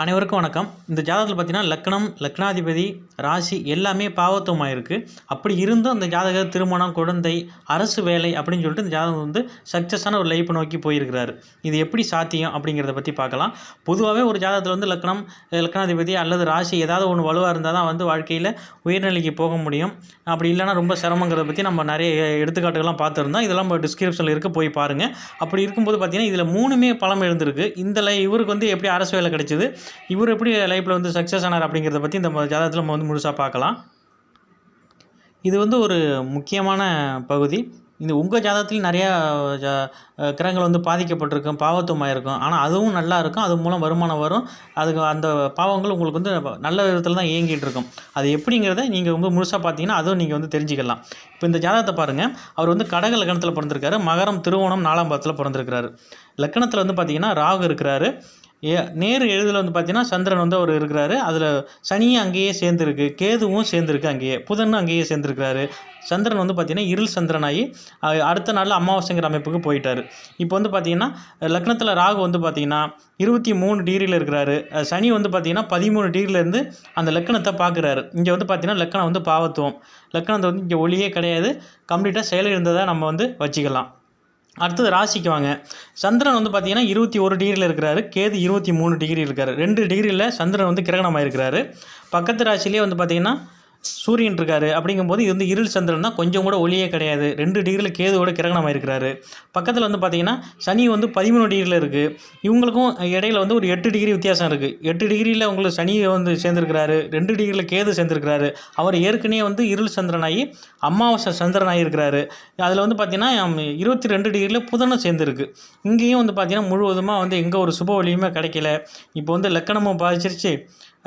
அனைவருக்கும் வணக்கம். இந்த ஜாதகத்தில் பார்த்தீங்கன்னா லக்னம் லக்னாதிபதி ராசி எல்லாமே பாவத்துவமாக இருக்குது அப்படி இருந்தும் அந்த ஜாதக திருமணம் குழந்தை அரசு வேலை அப்படின்னு சொல்லிட்டு இந்த ஜாதகம் வந்து சக்ஸஸான ஒரு லைஃப்பை நோக்கி போயிருக்கிறாரு. இது எப்படி சாத்தியம் அப்படிங்கிறத பற்றி பார்க்கலாம். பொதுவாகவே ஒரு ஜாதகத்தில் வந்து லக்னம் லக்னாதிபதி அல்லது ராசி ஏதாவது ஒன்று வலுவாக இருந்தால் தான் வந்து வாழ்க்கையில் உயர்நிலைக்கு போக முடியும். அப்படி இல்லைன்னா ரொம்ப சிரமங்கிறத பற்றி நம்ம நிறைய எடுத்துக்காட்டுகள்லாம் பார்த்துருந்தோம். இதெல்லாம் நம்ம டிஸ்கிரிப்ஷனில் இருக்க போய் பாருங்கள் அப்படி இருக்கும்போது பார்த்திங்கன்னா இதில் மூணுமே பலம் எழுந்திருக்கு. இந்த லை இவருக்கு வந்து எப்படி அரசு வேலை கிடைச்சிது? இவர் எப்படி லைஃப்பில் வந்து சக்ஸஸ் ஆனார் அப்படிங்கிறத பற்றி இந்த ஜாதகத்தில் நம்ம வந்து முழுசாக பார்க்கலாம். இது வந்து ஒரு முக்கியமான பகுதி. இந்த உங்கள் ஜாதகத்துலையும் நிறையா ஜா கிரகங்கள் வந்து பாதிக்கப்பட்டிருக்கும் பாவத்துவமாக இருக்கும் ஆனால் அதுவும் நல்லா இருக்கும். அது மூலம் வருமானம் வரும். அதுக்கு அந்த பாவங்கள் உங்களுக்கு வந்து நல்ல விதத்தில் தான் இயங்கிட்டு இருக்கும் அது எப்படிங்கிறத நீங்கள் ரொம்ப முழுசாக பார்த்தீங்கன்னா அதுவும் நீங்கள் வந்து தெரிஞ்சுக்கலாம். இப்போ இந்த ஜாதகத்தை பாருங்கள் அவர் வந்து கடக லக்னத்தில் பிறந்திருக்காரு. மகரம் திருவோணம் நாலாம் பாதத்தில் பிறந்திருக்கிறாரு. லக்னத்தில் வந்து பார்த்தீங்கன்னா ராகு இருக்கிறாரு. நேரு எழுதில் வந்து பார்த்தீங்கன்னா சந்திரன் வந்து அவர் இருக்கிறாரு. அதில் சனியும் அங்கேயே சேர்ந்துருக்கு கேதுவும் சேர்ந்துருக்கு அங்கேயே. புதனும் அங்கேயே சேர்ந்துருக்கிறாரு. சந்திரன் வந்து பார்த்திங்கன்னா இருள் சந்திரனாகி அடுத்த நாளில் அமாவாசைங்கிற அமைப்புக்கு போயிட்டார். இப்போ வந்து பார்த்திங்கன்னா லக்னத்தில் ராகு வந்து பார்த்திங்கன்னா இருபத்தி மூணு டிகிரியில் இருக்கிறாரு. சனி வந்து பார்த்தீங்கன்னா பதிமூணு டிகிரிலேருந்து அந்த லக்கணத்தை பார்க்குறாரு இங்கே வந்து பார்த்தீங்கன்னா லக்கணம் வந்து பாவத்துவம். லக்கணத்தை வந்து இங்கே ஒளியே கிடையாது. கம்ப்ளீட்டாக செயலிழந்ததை நம்ம வந்து வச்சுக்கலாம். அடுத்தது ராசிக்கு வாங்க. சந்திரன் வந்து பார்த்தீங்கன்னா இருபத்தி ஒரு டிகிரியில் இருக்கிறாரு. கேது இருபத்தி மூணு டிகிரி இருக்கார். ரெண்டு டிகிரியில் சந்திரன் வந்து கிரகணமாக இருக்கிறாரு பக்கத்து ராசிலேயே வந்து பார்த்தீங்கன்னா சூரியன் இருக்காரு அப்படிங்கும்போது இது வந்து இருள் சந்திரன் தான். கொஞ்சம் கூட ஒளியே கிடையாது. ரெண்டு டிகிரியில் கேதுவோட கிரகணமாக இருக்கிறாரு பக்கத்தில் வந்து பார்த்தீங்கன்னா சனி வந்து பதிமூணு டிகிரியில் இருக்குது இவங்களுக்கும் இடையில வந்து ஒரு எட்டு டிகிரி வித்தியாசம் இருக்குது எட்டு டிகிரியில் உங்களுக்கு சனி வந்து சேர்ந்துருக்கிறாரு. ரெண்டு டிகிரியில் கேது சேர்ந்துருக்கிறாரு. அவர் ஏற்கனவே வந்து இருள் சந்திரனாகி அமாவாசை சந்திரனாகி இருக்கிறாரு அதில் வந்து பார்த்தீங்கன்னா இருபத்தி ரெண்டு டிகிரியில் புதனும் சேர்ந்துருக்கு. இங்கேயும் வந்து பார்த்தீங்கன்னா முழுவதுமாக வந்து எங்கே ஒரு சுப ஒளியுமே கிடைக்கல. இப்போ வந்து லக்கணமும் பாதிச்சிருச்சு.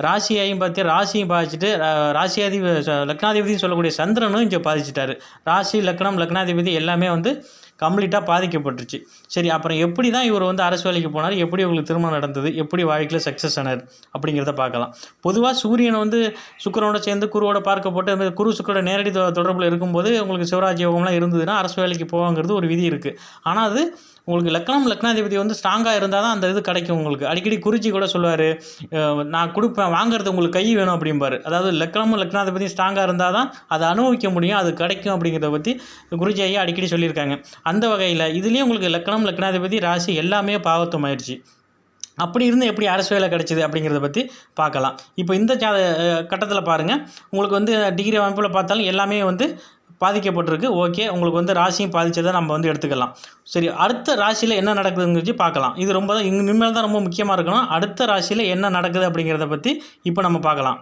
ராசியையும் பார்த்து ராசியும் பாதிச்சுட்டு ரா- ராசியாதி லக்னாதிபதினு சொல்லக்கூடிய சந்திரனும் இங்கே பாதிச்சிட்டாரு. ராசி லக்னம் லக்னாதிபதி எல்லாமே வந்து கம்ப்ளீட்டாக பாதிக்கப்பட்டுருச்சு. சரி அப்புறம் எப்படி தான் இவர் வந்து அரசு வேலைக்கு போனார்? எப்படி உங்களுக்கு திருமணம் நடந்தது? எப்படி வாழ்க்கையில் சக்ஸஸ் ஆனார்? அப்படிங்கிறத பார்க்கலாம். பொதுவாக சூரியன் வந்து சுக்கரனோட சேர்ந்து குருவோட பார்க்கப்பட்டு அந்த குரு சுக்கரோட நேரடி தொ- தொடர்பில் இருக்கும்போது உங்களுக்கு சிவராஜ் யோகம்லாம் இருந்ததுன்னா அரசு வேலைக்கு போவாங்கிறது ஒரு விதி இருக்குது ஆனால் அது உங்களுக்கு லக்னம் லக்னாதிபதி வந்து ஸ்ட்ராங்காக இருந்தால் தான் அந்த இது கிடைக்கும் உங்களுக்கு. அடிக்கடி குறிச்சி கூட சொல்லுவார் நான் கொடுப்பேன் வாங்குறது உங்களுக்கு கை வேணும் அப்படிம்பாரு. அதாவது லக்னமும் லக்னாதிபதியும் ஸ்ட்ராங்காக இருந்தால் தான் அதை அனுபவிக்க முடியும் அது கிடைக்கும் அப்படிங்கிறத பற்றி குருஜி ஐயா அடிக்கடி சொல்லியிருக்காங்க. அந்த வகையில் இதுலேயும் உங்களுக்கு லக்னம் லக்னாதிபதி ராசி எல்லாமே பாவத்துவம் ஆயிடுச்சு அப்படி இருந்து எப்படி அரசு வேலை கிடைச்சிது அப்படிங்கிறத பற்றி பார்க்கலாம். இப்போ இந்த ஜாத கட்டத்தில் பாருங்கள் உங்களுக்கு வந்து டிகிரி அமைப்பில் பார்த்தாலும் எல்லாமே வந்து பாதிக்கப்பட்டிருக்கு. ஓகே உங்களுக்கு வந்து ராசியும் பாதித்ததை நம்ம வந்து எடுத்துக்கலாம். சரி அடுத்த ராசியில் என்ன நடக்குதுங்கிறது பார்க்கலாம். இது ரொம்ப தான் இனிமேல் தான் ரொம்ப முக்கியமாக இருக்கணும். அடுத்த ராசியில் என்ன நடக்குது அப்படிங்கிறத பற்றி இப்போ நம்ம பார்க்கலாம்.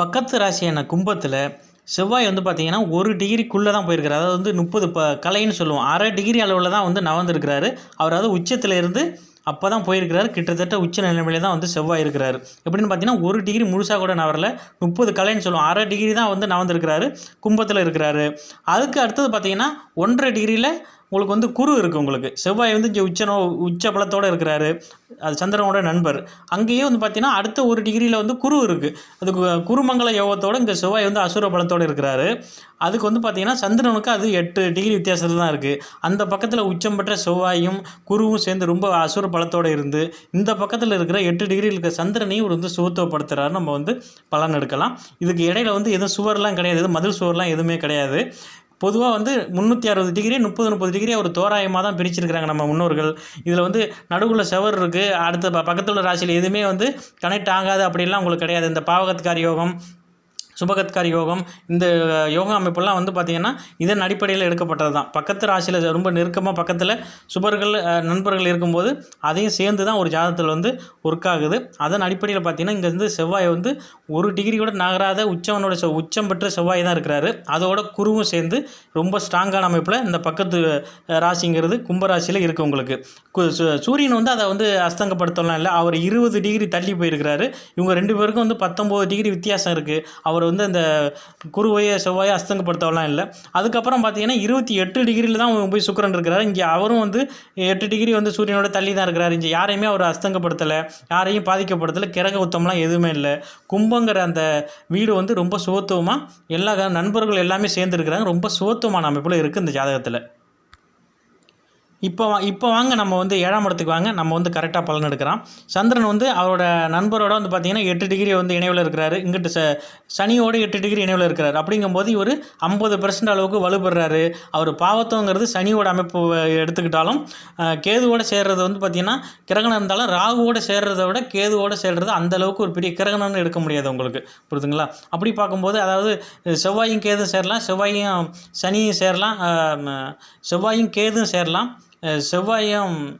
பக்கத்து ராசியான கும்பத்தில் செவ்வாய் வந்து பார்த்தீங்கன்னா ஒரு டிகிரிக்குள்ளே தான் போயிருக்காரு அதாவது வந்து முப்பது ப கலைன்னு சொல்லுவோம். அரை டிகிரி அளவில் தான் வந்து நவந்திருக்கிறாரு அவர் அதாவது உச்சத்தில் இருந்து அப்போ தான் போயிருக்கிறாரு. கிட்டத்தட்ட உச்ச நிலைமையில தான் வந்து செவ்வாய் இருக்கிறாரு. எப்படின்னு பார்த்தீங்கன்னா ஒரு டிகிரி முழுசாக கூட நவரில் முப்பது கலைன்னு சொல்லுவோம். அரை டிகிரி தான் வந்து நவந்திருக்கிறாரு கும்பத்தில் இருக்கிறாரு. அதுக்கு அடுத்தது பார்த்தீங்கன்னா ஒன்றரை டிகிரியில் உங்களுக்கு வந்து குரு இருக்குது உங்களுக்கு. செவ்வாய் வந்து இங்கே உச்சனோ உச்ச பலத்தோடு இருக்கிறாரு. அது சந்திரனோட நண்பர். அங்கேயே வந்து பார்த்தீங்கன்னா அடுத்த ஒரு டிகிரியில் வந்து குரு இருக்குது அது கு- குருமங்கல யோகத்தோடு இங்கே செவ்வாய் வந்து அசுர பலத்தோடு இருக்கிறாரு. அதுக்கு வந்து பார்த்தீங்கன்னா சந்திரனுக்கு அது எட்டு டிகிரி வித்தியாசத்தில் தான் இருக்குது அந்த பக்கத்தில் உச்சம் பெற்ற செவ்வாயும் குருவும் சேர்ந்து ரொம்ப அசுர பலத்தோடு இருந்து இந்த பக்கத்தில் இருக்கிற எட்டு டிகிரியில் இருக்கிற சந்திரனையும் இவர் வந்து சுகத்துவப்படுத்துகிறாரு நம்ம வந்து பலன் எடுக்கலாம். இதுக்கு இடையில வந்து எதுவும் சுவர்லாம் கிடையாது. எதுவும் மதில் சுவர்லாம் எதுவுமே கிடையாது. பொதுவாக வந்து முந்நூற்றி அறுபது டிகிரி முப்பது முப்பது டிகிரி ஒரு தோராயமாக தான் பிரிச்சிருக்கிறாங்க நம்ம முன்னோர்கள். இதில் வந்து நடுவில் செவர் இருக்குது அடுத்த ப- உள்ள ராசியில் எதுவுமே வந்து கனெக்ட் ஆகாது அப்படிலாம் உங்களுக்கு கிடையாது. இந்த பாவகத்கார யோகம் சுபகத்கார் யோகம் இந்த யோக அமைப்பெல்லாம் வந்து பார்த்திங்கன்னா இதன் அடிப்படையில் எடுக்கப்பட்டது தான். பக்கத்து ராசியில் ரொம்ப நெருக்கமாக பக்கத்தில் சுபர்கள் நண்பர்கள் இருக்கும்போது அதையும் சேர்ந்து தான் ஒரு ஜாதகத்தில் வந்து ஒர்க் ஆகுது. அதன் அடிப்படையில் பார்த்தீங்கன்னா இங்கே வந்து செவ்வாய் வந்து ஒரு டிகிரி கூட நகராத உச்சவனோட உச்சம் பெற்ற செவ்வாய் தான் இருக்கிறாரு. அதோட குருவும் சேர்ந்து ரொம்ப ஸ்ட்ராங்கான அமைப்பில் இந்த பக்கத்து ராசிங்கிறது கும்பராசியில் இருக்குது உங்களுக்கு. கு- சு- சூரியன் வந்து அதை வந்து அஸ்தங்கப்படுத்தலாம் இல்லை. அவர் இருபது டிகிரி தள்ளி போயிருக்கிறாரு. இவங்க ரெண்டு பேருக்கும் வந்து பத்தொம்போது டிகிரி வித்தியாசம் இருக்குது அவர் அவர் வந்து அந்த குருவையை செவ்வாயை அஸ்தங்கப்படுத்தவெல்லாம் இல்லை. அதுக்கப்புறம் பார்த்தீங்கன்னா இருபத்தி எட்டு டிகிரியில் தான் போய் சுக்கரன் இருக்கிறார். இங்கே அவரும் வந்து எட்டு டிகிரி வந்து சூரியனோட தள்ளி தான் இருக்கிறாரு. இங்கே யாரையுமே அவர் அஸ்தங்கப்படுத்தலை. யாரையும் பாதிக்கப்படுத்தலை கிரக உத்தம்லாம் எதுவுமே இல்லை. கும்பங்கிற அந்த வீடு வந்து ரொம்ப சுகத்துவமாக எல்லா நண்பர்கள் எல்லாமே சேர்ந்துருக்கிறாங்க ரொம்ப சுகத்துவமான அமைப்பில் இருக்குது இந்த ஜாதகத்தில். இப்போ வா இப்போ வாங்க நம்ம வந்து ஏழாம் இடத்துக்கு வாங்க. நம்ம வந்து கரெக்டாக பலன் எடுக்கிறோம் சந்திரன் வந்து அவரோட நண்பரோட வந்து பார்த்திங்கன்னா எட்டு டிகிரி வந்து இணைவில் இருக்கிறாரு. இங்கிட்டு ச சனியோட எட்டு டிகிரி இணைவில் இருக்கிறாரு. அப்படிங்கும்போது இவர் ஐம்பது பெர்சன்ட் அளவுக்கு வலுப்படுறாரு அவர் பாவத்தோங்கிறது சனியோட அமைப்பு எடுத்துக்கிட்டாலும் கேதுவோட சேர்றது வந்து பார்த்திங்கன்னா கிரகணம் இருந்தாலும் ராகுவோட சேர்றதை விட கேதுவோட சேர்றது அந்த அளவுக்கு ஒரு பெரிய கிரகணம்னு எடுக்க முடியாது உங்களுக்கு. புரியுதுங்களா? அப்படி பார்க்கும்போது அதாவது செவ்வாயும் கேதும் சேரலாம். செவ்வாயும் சனியும் சேரலாம். செவ்வாயும் கேதும் சேரலாம். செவ்வாயும்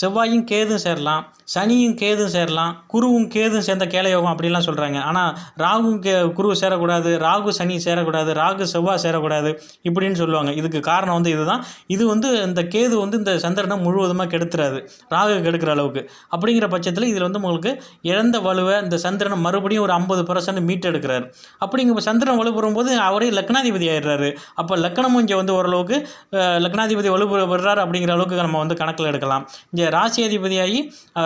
செவ்வாயும் கேதும் சேரலாம் சனியும் கேதும் சேரலாம் குருவும் கேதும் சேர்ந்த கேளையோகம் அப்படிலாம் சொல்கிறாங்க ஆனால் ராகும் கே குரு சேரக்கூடாது ராகு சனி சேரக்கூடாது ராகு செவ்வாய் சேரக்கூடாது இப்படின்னு சொல்லுவாங்க. இதுக்கு காரணம் வந்து இதுதான். இது வந்து இந்த கேது வந்து இந்த சந்திரனை முழுவதுமாக கெடுத்துறாது ராகு கெடுக்கிற அளவுக்கு. அப்படிங்கிற பட்சத்தில் இதில் வந்து உங்களுக்கு இழந்த வலுவை இந்த சந்திரனை மறுபடியும் ஒரு ஐம்பது பர்சன்ட் மீட் எடுக்கிறாரு அப்படிங்க சந்திரன் வலுப்பெறும் போது அவரே லக்னாதிபதி ஆயிடுறாரு. அப்போ லக்னமும் இங்கே வந்து ஓரளவுக்கு லக்னாதிபதி லக்னாதிபதி வலுப்பெறாரு அப்படிங்கிற அளவுக்கு நம்ம வந்து கணக்கில் எடுக்கலாம். இங்கே ராசி அதிபதியாகி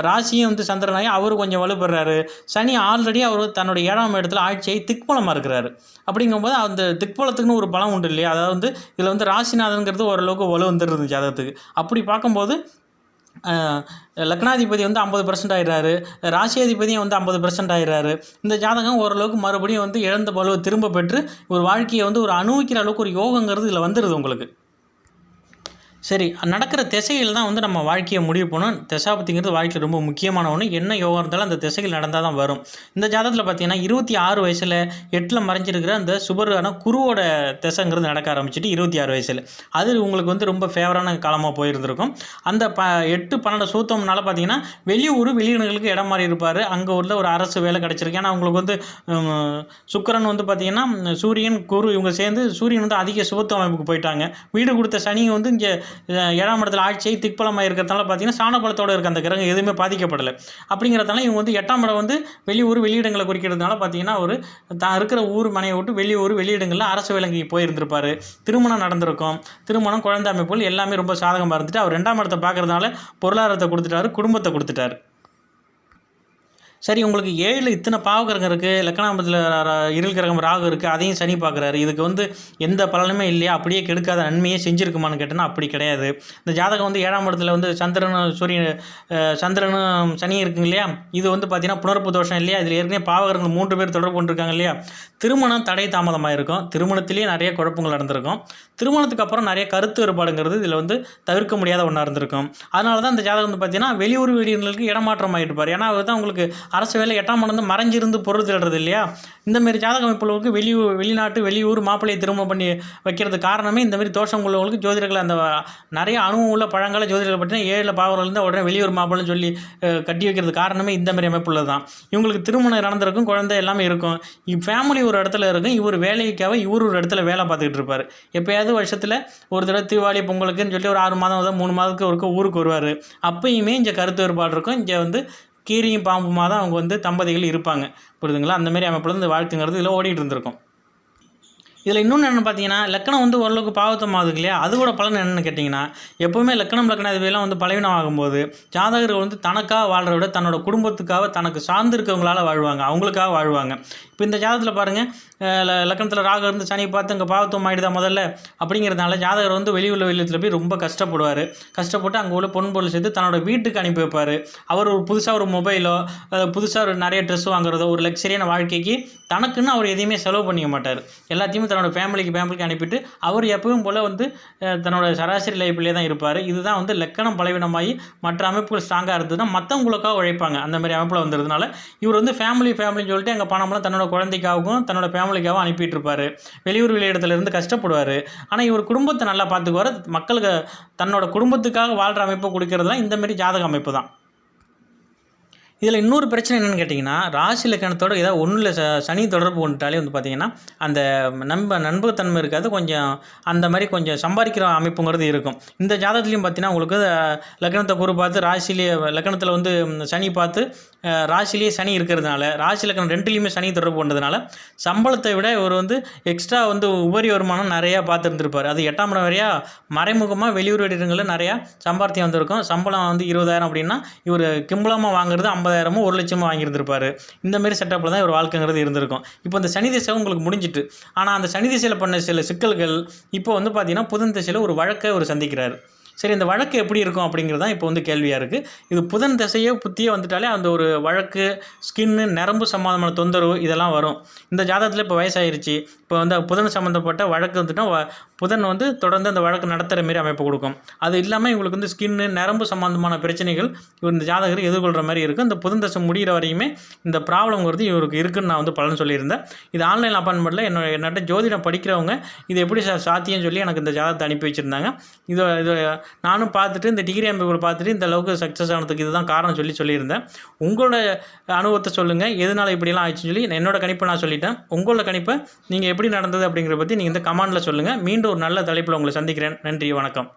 ராசியும் வந்து சந்திரனாகி அவர் கொஞ்சம் வலுப்படுறாரு சனி ஆல்ரெடி அவர் தன்னுடைய ஏழாம் இடத்துல ஆட்சியை திக்பலமாக இருக்கிறாரு. அப்படிங்கும்போது அந்த திக்பலத்துக்குன்னு ஒரு பலம் உண்டு இல்லையா? அதாவது வந்து இதில் வந்து ராசிநாதனுங்கிறது ஓரளவுக்கு வலு வந்துடுது ஜாதகத்துக்கு அப்படி பார்க்கும்போது லக்னாதிபதி வந்து ஐம்பது பர்சன்ட் ஆயிடுறாரு. ராசியாதிபதியும் வந்து ஐம்பது பர்சன்ட் ஆயிடுறாரு. இந்த ஜாதகம் ஓரளவுக்கு மறுபடியும் வந்து இழந்த பலுவை திரும்ப பெற்று ஒரு வாழ்க்கையை வந்து ஒரு அனுபவிக்கிற அளவுக்கு ஒரு யோகங்கிறது இதில் வந்துடுது உங்களுக்கு. சரி நடக்கிற திசைகள் தான் வந்து நம்ம வாழ்க்கையை முடிவு பண்ணணும். திசாபத்திங்கிறது வாழ்க்கையில் ரொம்ப முக்கியமான ஒன்று என்ன யோகம் இருந்தாலும் அந்த திசைகள் நடந்தால் தான் வரும். இந்த ஜாதகத்தில் பார்த்தீங்கன்னா இருபத்தி ஆறு வயசில் எட்டில் மறைஞ்சிருக்கிற அந்த சுபரான குருவோட திசைங்கிறது நடக்க ஆரம்பிச்சிட்டு இருபத்தி ஆறு வயசில். அது உங்களுக்கு வந்து ரொம்ப ஃபேவரான காலமாக போயிருந்திருக்கும். அந்த ப எட்டு பன்னெண்டு சூத்தம்னால பார்த்தீங்கன்னா வெளியூர் வெளியிடங்களுக்கு இடம் மாறி இருப்பார். அங்கே உள்ள ஒரு அரசு வேலை கிடச்சிருக்கு. ஏன்னா உங்களுக்கு வந்து சுக்கரன் வந்து பார்த்தீங்கன்னா சூரியன் குரு இவங்க சேர்ந்து சூரியன் வந்து அதிக சுபத்துவ அமைப்புக்கு போயிட்டாங்க. வீடு கொடுத்த சனி வந்து இங்கே ஏழாம் இடத்துல ஆட்சியை திக்பலமாக இருக்கிறதுனால பார்த்தீங்கன்னா சாணபலத்தோடு இருக்க அந்த கிரகம் எதுவுமே பாதிக்கப்படலை. அப்படிங்கிறதுனால இவங்க வந்து எட்டாம் இடம் வந்து வெளியூர் வெளியிடங்களை குறிக்கிறதுனால பார்த்தீங்கன்னா ஒரு தான் இருக்கிற ஊர் மனையை விட்டு வெளியூர் வெளியிடங்களில் அரசு விலங்கி போயிருந்திருப்பார். திருமணம் நடந்திருக்கும். திருமணம் குழந்தை அமைப்புகள் எல்லாமே ரொம்ப சாதகமாக இருந்துட்டு அவர் ரெண்டாம் இடத்தை பார்க்கறதுனால பொருளாதாரத்தை கொடுத்துட்டாரு குடும்பத்தை கொடுத்துட்டாரு. சரி உங்களுக்கு ஏழில் இத்தனை பாவகிரகம் இருக்குது லக்கணாம்பத்தில் இருள் கிரகம் ராகு இருக்குது அதையும் சனி பார்க்குறாரு இதுக்கு வந்து எந்த பலனுமே இல்லையா? அப்படியே கெடுக்காத நன்மையே செஞ்சுருக்குமான்னு கேட்டோன்னா அப்படி கிடையாது. இந்த ஜாதகம் வந்து ஏழாம் இடத்துல வந்து சந்திரனும் சூரியன் சந்திரனும் சனி இருக்குங்க இல்லையா? இது வந்து பார்த்தீங்கன்னா புனர்ப்பு தோஷம் இல்லையா? இதில் ஏற்கனவே பாவகரங்கள் மூன்று பேர் தொடர்பு கொண்டிருக்காங்க இல்லையா? திருமணம் தடை தாமதமாக இருக்கும். திருமணத்திலேயே நிறைய குழப்பங்கள் நடந்திருக்கும். திருமணத்துக்கு அப்புறம் நிறைய கருத்து வேறுபாடுங்கிறது இதில் வந்து தவிர்க்க முடியாத ஒன்றா இருந்திருக்கும். அதனால தான் இந்த ஜாதகம் வந்து பார்த்தீங்கன்னா வெளியூர் வெளியூர்களுக்கு இடமாற்றம் ஆகிட்டு இருப்பார் ஏன்னா அவர் தான் உங்களுக்கு அரசு வேலை எட்டாம் இடம் மறைஞ்சிருந்து பொருள் தேடுறது இல்லையா? இந்தமாரி ஜாதக அமைப்புகளுக்கு வெளியூர் வெளிநாட்டு வெளியூர் மாப்பிள்ளையை திருமணம் பண்ணி வைக்கிறது காரணமே இந்தமாரி தோஷம் உள்ளவங்களுக்கு ஜோதிடர்கள் அந்த நிறைய அனுபவம் உள்ள பழங்கால ஜோதிடர்கள் பார்த்தீங்கன்னா ஏழில் பாவர்கள் இருந்தால் உடனே வெளியூர் மாப்பிள்ளைன்னு சொல்லி கட்டி வைக்கிறது காரணமே இந்தமாரி அமைப்புள்ள தான். இவங்களுக்கு திருமணம் நடந்திருக்கும் குழந்தை எல்லாமே இருக்கும். ஃபேமிலி ஒரு இடத்துல இருக்கும் இவர் வேலைக்காக இவர் ஒரு இடத்துல வேலை பார்த்துக்கிட்டு இருப்பார். எப்பயாவது வருஷத்தில் ஒரு தடவை தீபாவளி பொங்கலுக்குன்னு சொல்லி ஒரு ஆறு மாதம் மூணு மாதத்துக்கு ஒருக்க ஊருக்கு வருவார். அப்பயுமே இங்கே கருத்து வேறுபாடு இருக்கும். இங்கே வந்து கீரியும் பாம்புமா தான் அவங்க வந்து தம்பதிகள் இருப்பாங்க. புரியுதுங்களா? அந்தமாரி அமைப்பில் இந்த வாழ்க்கைங்கிறது இதில் ஓடிட்டு இருந்திருக்கும். இதில் இன்னொன்று என்னென்னு பார்த்தீங்கன்னா லக்கணம் வந்து ஓரளவுக்கு பாவத்தம் ஆகுது இல்லையா அதோட பலன் என்னென்னு கேட்டிங்கன்னா எப்போவுமே லக்கணம் லக்கணாதிபதியெல்லாம் வந்து பலவீனம் ஆகும்போது ஜாதகர்கள் வந்து தனக்காக வாழ்கிறத விட தன்னோட குடும்பத்துக்காக தனக்கு சார்ந்திருக்கவங்களால் வாழ்வாங்க. அவங்களுக்காக வாழ்வாங்க. இப்போ இந்த ஜாதகத்தில் பாருங்கள் லக்கணத்தில் ராகு இருந்து சனி பார்த்து இங்கே பாவத்தம் ஆகிடுதா முதல்ல? அப்படிங்கிறதுனால ஜாதகர் வந்து வெளியுள்ள வெளியத்தில் போய் ரொம்ப கஷ்டப்படுவார். கஷ்டப்பட்டு அங்கே உள்ள பொன் பொருள் சேர்த்து தன்னோட வீட்டுக்கு அனுப்பி வைப்பார். அவர் ஒரு புதுசாக ஒரு மொபைலோ புதுசாக ஒரு நிறைய ட்ரெஸ் வாங்குறதோ ஒரு லக்ஸரியான வாழ்க்கைக்கு தனக்குன்னு அவர் எதையுமே செலவு பண்ணிக்க மாட்டார். எல்லாத்தையுமே தன்னோட ஃபேமிலிக்கு ஃபேமிலிக்கு அனுப்பிட்டு அவர் எப்பவும் போல் வந்து தன்னோட சராசரி லைஃப்லேயே தான் இருப்பார். இதுதான் வந்து லக்கணம் பலவீனமாகி மற்ற அமைப்புகள் ஸ்ட்ராங்காக இருந்ததுன்னா மற்றவங்களுக்காக உழைப்பாங்க. அந்த மாதிரி அமைப்பில் வந்ததுனால இவர் வந்து ஃபேமிலி ஃபேமிலின்னு சொல்லிட்டு எங்கள் பணம்லாம் தன்னோட குழந்தைக்காகவும் தன்னோட ஃபேமிலிக்காகவும் அனுப்பிட்டு இருப்பார். வெளியூர் வெளியிடத்துலேருந்து கஷ்டப்படுவார். ஆனால் இவர் குடும்பத்தை நல்லா பார்த்துக்குவார். மக்களுக்கு தன்னோட குடும்பத்துக்காக வாழ்கிற அமைப்பை கொடுக்கறதுலாம் இந்தமாரி ஜாதக அமைப்பு தான். இதில் இன்னொரு பிரச்சனை என்னென்னு கேட்டிங்கன்னா ராசி லக்கணத்தோட ஏதாவது ஒன்றில் ச சனி தொடர்பு கொண்டுட்டாலே வந்து பார்த்திங்கன்னா அந்த நம்ப நண்பகத்தன்மை இருக்காது. கொஞ்சம் அந்த மாதிரி கொஞ்சம் சம்பாதிக்கிற அமைப்புங்கிறது இருக்கும். இந்த ஜாதகத்துலையும் பார்த்தீங்கன்னா உங்களுக்கு லக்கணத்தை லக்னத்தை பார்த்து ராசிலேயே லக்கணத்தில் வந்து சனி பார்த்து ராசிலேயே சனி இருக்கிறதுனால ராசி லக்கணம் ரெண்டுலேயுமே சனி தொடர்பு கொண்டதுனால சம்பளத்தை விட இவர் வந்து எக்ஸ்ட்ரா வந்து உபரி வருமானம் நிறையா பார்த்துருந்துருப்பார். அது எட்டாம் இடம் வரையா மறைமுகமாக வெளியூர் வெளியிடங்களில் நிறையா சம்பாத்தியம் வந்திருக்கும். சம்பளம் வந்து இருபதாயிரம் அப்படின்னா இவர் கிம்பளமாக வாங்குறது ஐம்பதாயிரமோ ஒரு லட்சமோ வாங்கியிருந்திருப்பார். இந்தமாரி செட்டப்பில் தான் இவர் வாழ்க்கைங்கிறது இருந்திருக்கும். இப்போ இந்த சனி திசை உங்களுக்கு முடிஞ்சிட்டு ஆனால் அந்த சனி திசையில் பண்ண சில சிக்கல்கள் இப்போ வந்து பார்த்தீங்கன்னா புதன் திசையில் ஒரு வழக்கை அவர் சந்திக்கிறார். சரி இந்த வழக்கு எப்படி இருக்கும் அப்படிங்கிறது தான் இப்போ வந்து கேள்வியாக இருக்குது இது புதன் திசையோ புத்தியோ வந்துட்டாலே அந்த ஒரு வழக்கு ஸ்கின்னு நரம்பு சம்மந்தமான தொந்தரவு இதெல்லாம் வரும். இந்த ஜாதகத்தில் இப்போ வயசாயிருச்சு. இப்போ வந்து புதன் சம்மந்தப்பட்ட வழக்கு வந்துட்டா வ- புதன் வந்து தொடர்ந்து அந்த வழக்கு நடத்துகிற மாரி அமைப்பு கொடுக்கும். அது இல்லாமல் இவங்களுக்கு வந்து ஸ்கின்னு நரம்பு சம்மந்தமான பிரச்சனைகள் இவர் இந்த ஜாதகர் எதிர்கொள்கிற மாதிரி இருக்கும் இந்த புதன் தசை முடிகிற வரையுமே இந்த ப்ராப்ளம்ங்கிறது இவருக்கு இருக்குன்னு நான் வந்து பலன் சொல்லியிருந்தேன். இது ஆன்லைன் அப்பாயின்மெண்ட்டில் என்னோட என்னட்ட ஜோதிடம் படிக்கிறவங்க இது எப்படி சா சாத்தியம் சொல்லி எனக்கு இந்த ஜாதகத்தை அனுப்பி வச்சுருந்தாங்க. இது இது நானும் பார்த்துட்டு இந்த டிகிரி அமைப்புகளை பார்த்துட்டு இந்த அளவுக்கு சக்ஸஸ் ஆனதுக்கு இதுதான் காரணம் சொல்லி சொல்லியிருந்தேன். உங்களோட அனுபவத்தை சொல்லுங்கள் எதனால் இப்படிலாம் ஆயிடுச்சுன்னு சொல்லி என்னோட கணிப்பை நான் சொல்லிட்டேன். உங்களோட கணிப்பை நீங்கள் எப்படி நடந்தது அப்படிங்கிறத பற்றி நீங்கள் இந்த கமெண்டில் சொல்லுங்கள் மீண்டும் ஒரு நல்ல தலைப்பில் உங்களை சந்திக்கிறேன். நன்றி வணக்கம்.